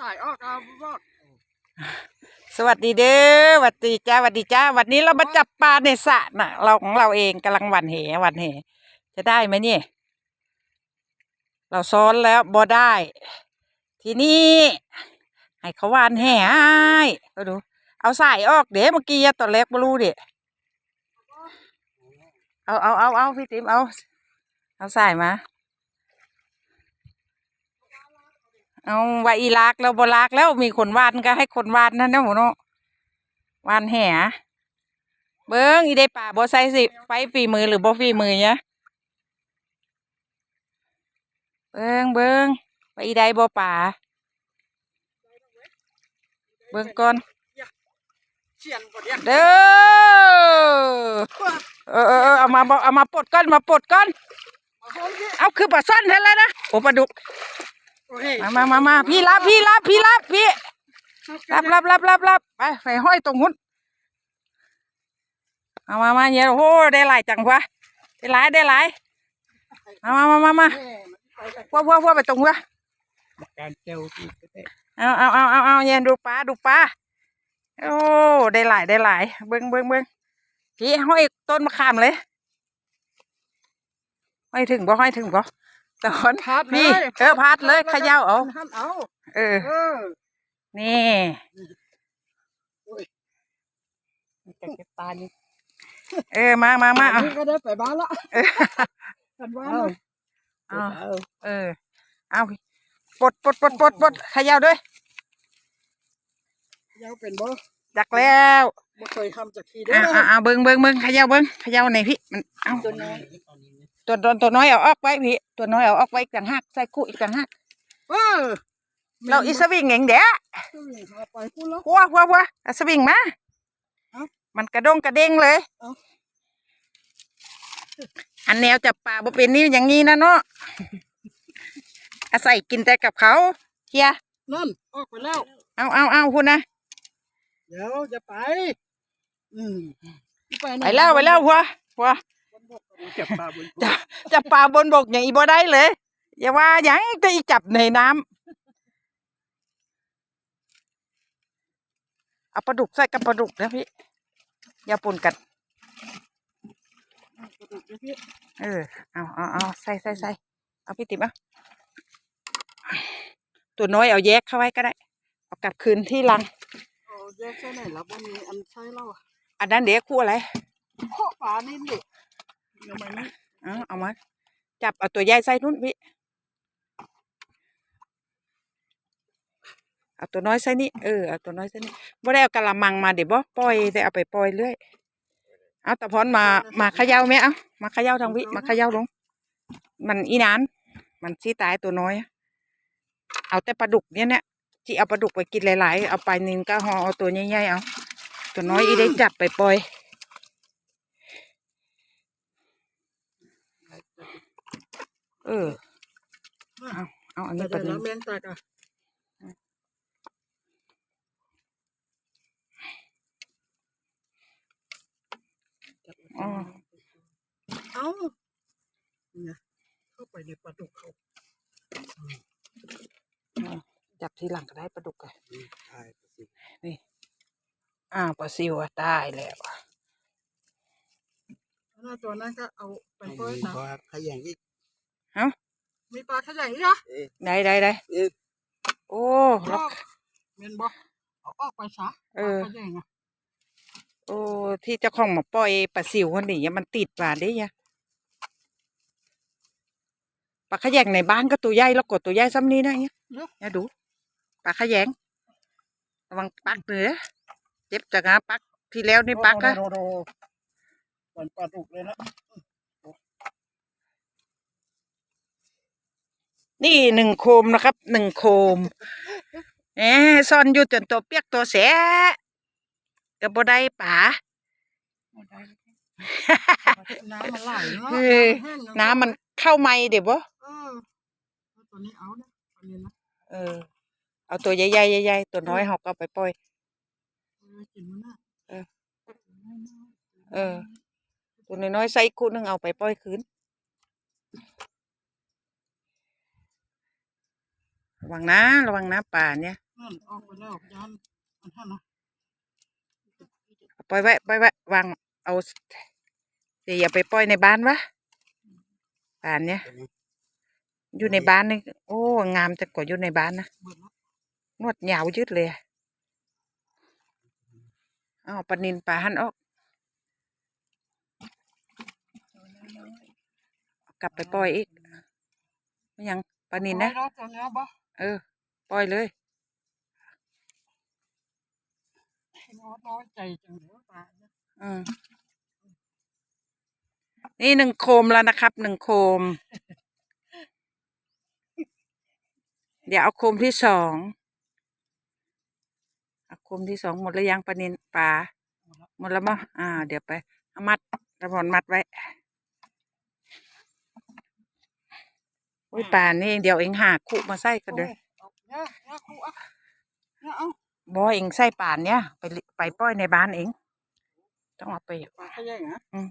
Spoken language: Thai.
สายออกอารอดสวัสดีเด้อสวัสดีจ้าสวัสดีจ้า วันนี้เรามาจับปลาในสระน่ะ เราของเราเองกำลังหวันเหหวันเห จะได้ไหมเนี่ย เราซ้อนแล้วบ่ได้ ทีนี้ให้เขาหวานแห่ให้ก็ดู เอาสายออกเดี๋ยวเมื่อกี้ตอนแรกไม่รู้เดี๋ยเอาเอาเอาเอาพี่ติ๋มเอา เอาสายมา เอาไว้อีลากแล้วบ่ลากแล้วมีคนวานก็ให้คนวานนั่นนะหมูเนาะวานแห่เบิ้งอีได้ป่าบ่ใส่สิไฟฝีมือหรือบ่ฝีมือเนี่ยเบิ้งเบิ้งว่าอีได้บ่ป่าเบิ้งก่อนเฉียนกว่าเนี้ยเด้อเออเออเออเอามาบ่เอามาปลดก้อนมาปลดก้อนมาห้องนี้เอาคือปลาซ่อนเท่าแล้วนะโอ้ปลาดุกโอเค มามามามาพี่รับพี่รับพี่รับพี่รับรับรับรับรับไปไปห้อยตรงหุ้นเอามามาเนี่ยโอ้โหได้หลายจังวะได้หลายได้หลายมามามามามาพวกพวกพวกไปตรงวะการเจลที่ก็ได้เอาเอาเอาเอาเอาเนี่ยดูปลาดูปลาโอ้ได้หลายได้หลายเบิ้งเบิ้งเบิ้งพี่ห้อยต้นมะขามเลยห้อยถึงบ่ห้อยถึงบ่ ตอนพัดพี่ เออพัดเลยเขย่าเอาพัดเอาเออ เออ นี่แต่เก็บตานี่เออมามามาเอานี่ก็ได้ไปบ้านละกันบ้านละเอาเออ เอาปลดปลดปลดปลดปลดเขย่าด้วยยาวเป็นบ่จักแล้วบ่เคยทำจากทีได้อ่าเลยอ่าอ่าเบิ้งเบิ้งเบิ้งเขย่าเบิ้งเขย่าไหนอยพี่มันเอาตัวน้อย ตัวตัวตัวน้อยเอาออกไว้พี่ ตัวน้อยเอาออกไว้อีกต่างหากใส่คู่อีกต่างหากเออเราอีสวิงเหงเดะไปพูดแล้ว วัววัววัวเอาสวิงมาเอ้า มันกระด้งกระเด้งเลยเอ้าอันแนวจับปลาบ่เป็นนี่อย่างนี้นะเนาะ อาศัยกินแต่กับเขาเฮียนั่นออกไปแล้ว เอาเอาเอาคุณนะเดี๋ยวจะไป อืมหนไปแล้วไปแล้ววัววัว เก็บปลาบนจับจับปลาบนบกอย่างอีบ่ได้เลย อย่าว่าหยังแต่อีจับในน้ำเอาปลาดุกใส่กับปลาดุกนะพี่ อย่าปนกัน เออ เอาเอาเอาใส่ใส่ใส่เอาพี่ติ๋มเอาตัวน้อยเอาแยกเข้าไว้ก็ได้ เอากลับคืนที่รัง เอาแยกใช่ไหนแล้วบ่มีอันใช่เล่าอะอันนั้นเดี๋ยวคู่อะไรเคาะปลานี่ดิทำไมไม่ เอาเอามา จับเอาตัวใหญ่ใส่นู่นพี่ เอาตัวน้อยใส่นี่เออเอาตัวน้อยใส่นี่บ่ได้เอากะละมังมาเดี๋ยวบ่ปล่อยแต่เอาไปปล่อยเรื่อย เอาตะพอนมามาเขย่าไหมเอามาเขย่าทางวิมาเขย่าลง มันอีนาน มันชี้ตายตัวน้อยอะเอาแต่ปลาดุกเนี่ยเนี่ยที่เอาปลาดุกไปกินหลาย ๆ เอาไปนินก็หอเอาตัวใหญ่ๆเอาตัวน้อยอีได้จับไปปล่อย เออ เอาเอาอันแต่นี้ปลาเดี๋ยวดุเรากแมงตากอะเอ้าเนี่ยเข้าไปในปลาดุกเขาจับทีหลังก็ได้ปลาดุกอะใช่สิอ้าวปลาซิวอะตายแล้วอะหน้าตัวนั้นก็เอาไปเพิ่มนะปลาขย งอีกมีปลาขยายอีกเหรอได้ได้ได้เอ๊ะโอ้อแล้วอกเมนบอกเอาออกไปซะเออปลาขยายอะโอ้ที่เจ้าของมาปล่อยปลาซิวคนนี้มันติดปลาได้ยังปลาขยงในบ้านก็ตัวใหญ่แล้วกดตัวใหญ่ซ้ำนี้นะเนี่ยอย่าดูปลาขยงระวังปักเนื้อเจ็บจังอะปักที่แล้วนี่ปักอะโดโดเหมือนปลาดุกเลยนะ นี่หนึ่งโคมนะครับหนึ่งโคมแหมซ่อนอยู่จนตัวเปียกตัวแสะก็บ่ได้ป่าน้ำมันไหลเนาะเออแห้งแล้วน้ำมันเข้าไม่เดี๋ยวบ่เออเอาตัวนี้เอานะตัวนี้นะเออ เอาตัวใหญ่ๆใหญ่ๆตัวน้อยเขาก็เอาไปปล่อยเออกินมันนะเออ เออ ตัวน้อยๆใส่อีกคู่หนึงเอาไปปล่อยคืน ระวังนะระวังนะป่าเนี่ยนั่นออกไปแล้วยันอันท่านนะปล่อยไว้ปล่อยไว้วางเอาเดี๋ยวอย่าไปปล่อยในบ้านวะป่านเนี่ยอยู่ในบ้านนี่โอ้งามจังกว่าอยู่ในบ้านนะเบิดแล้วนวดยาวยืดเลยอะอ้าวปลานินปลาหันออกเอากลับไปปล่อยอีกไม่ยังปลานินนะ เอาไว้เาตัวเนี้ยบ่เออ ปล่อยเลยให้น้อยน้อยใจจังเดี๋ยวตายนะอืมนี่หนึ่งโคมแล้วนะครับหนึ่งโคม เดี๋ยวเอาโคมที่สองเอาโคมที่สองหมดแล้วยังปลานินปลาหมดแล้วมั้งอ่า เดี๋ยวไปเอามัดระบอนมัดไว้ โอ้ยป่านนี่เดี๋ยวเองหาคุมาใส่กันเด้อเอาเนี่ยเนี่ยครูอะเนี่ยเอาบอเองใส่ป่านเนี้ยไปลิไปปล่อยในบ้านเองต้องเอาไปปลาขยงฮะอืม